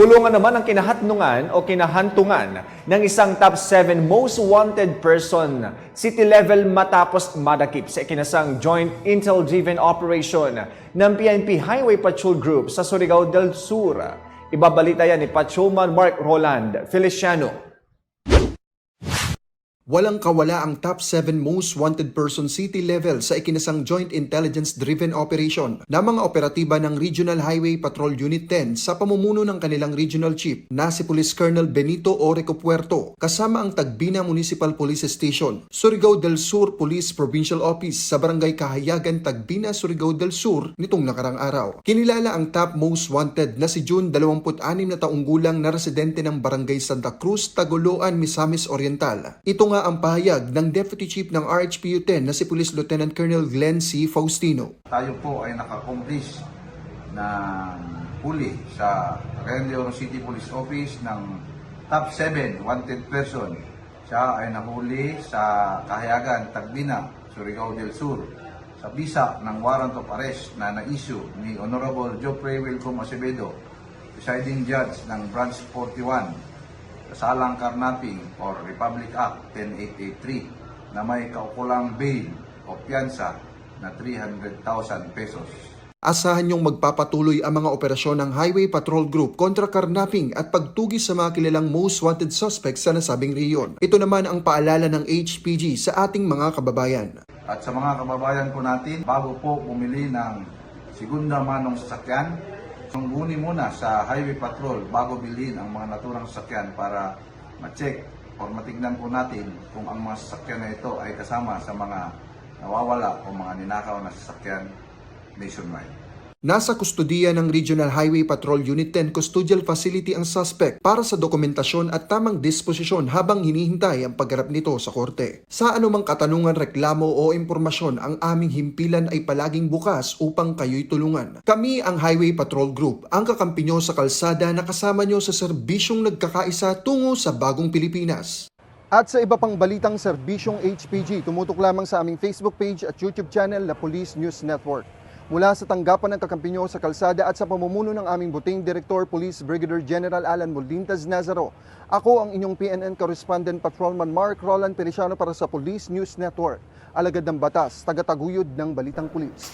Kulungan naman ang kinahatnungan o kinahantungan ng isang top 7 most wanted person city level matapos madakip sa ikinasang joint intel-driven operation ng PNP Highway Patrol Group sa Surigao del Sur. Ibabalita yan ni Patrolman Mark Roland Feliciano. Walang kawala ang top 7 most wanted person city level sa ikinasang Joint Intelligence-Driven Operation na mga operatiba ng Regional Highway Patrol Unit 10 sa pamumuno ng kanilang Regional Chief na si Police Colonel Benito Oreco Puerto kasama ang Tagbina Municipal Police Station, Surigao del Sur Police Provincial Office sa Barangay Kahayagan, Tagbina, Surigao del Sur nitong nakarang araw. Kinilala ang top most wanted na si June 26 na taong gulang na residente ng Barangay Santa Cruz, Tagoloan, Misamis Oriental. Ito nga ang pahayag ng Deputy Chief ng RHPU 10 na si Police Lieutenant Colonel Glenn C. Faustino. tayo po ay nakakomplis ng huli sa Cagayan de City Police Office ng top 7 wanted person. Siya ay nahuli sa Kahayagan, Tagbina, Surigao del Sur sa bisa ng warrant of arrest na na-issue ni Honorable Geoffrey Wilcom Acevedo, presiding judge ng Branch 41 kasalang carnapping or Republic Act 10883 na may kaukulang bail o piyansa na 300,000 pesos. Asahan niyong magpapatuloy ang mga operasyon ng Highway Patrol Group kontra karnapping at pagtugis sa mga kilalang most wanted suspects sa nasabing rehiyon. Ito naman ang paalala ng HPG sa ating mga kababayan. At sa mga kababayan po natin, bago po bumili ng segunda manong sasakyan, sungguni muna sa Highway Patrol bago bilhin ang mga naturang sasakyan para ma-check or matignan po natin kung ang mga sasakyan na ito ay kasama sa mga nawawala o mga ninakaw na sasakyan nationwide. Nasa kustudiya ng Regional Highway Patrol Unit 10 Custodial Facility ang suspect para sa dokumentasyon at tamang disposisyon habang hinihintay ang pagharap nito sa korte. Sa anumang katanungan, reklamo o impormasyon, ang aming himpilan ay palaging bukas upang kayo'y tulungan. Kami ang Highway Patrol Group, ang kakampi nyo sa kalsada na kasama nyo sa serbisyong nagkakaisa tungo sa bagong Pilipinas. At sa iba pang balitang serbisyong HPG, tumutok lamang sa aming Facebook page at YouTube channel na Police News Network. Mula sa tanggapan ng kakampi sa kalsada at sa pamumuno ng aming buting Director Police Brigadier General Alan Molintas Nazaro, ako ang inyong PNN Correspondent Patrolman Mark Roland Feliciano para sa Police News Network. Alagad ng batas, tagataguyod ng Balitang Pulis.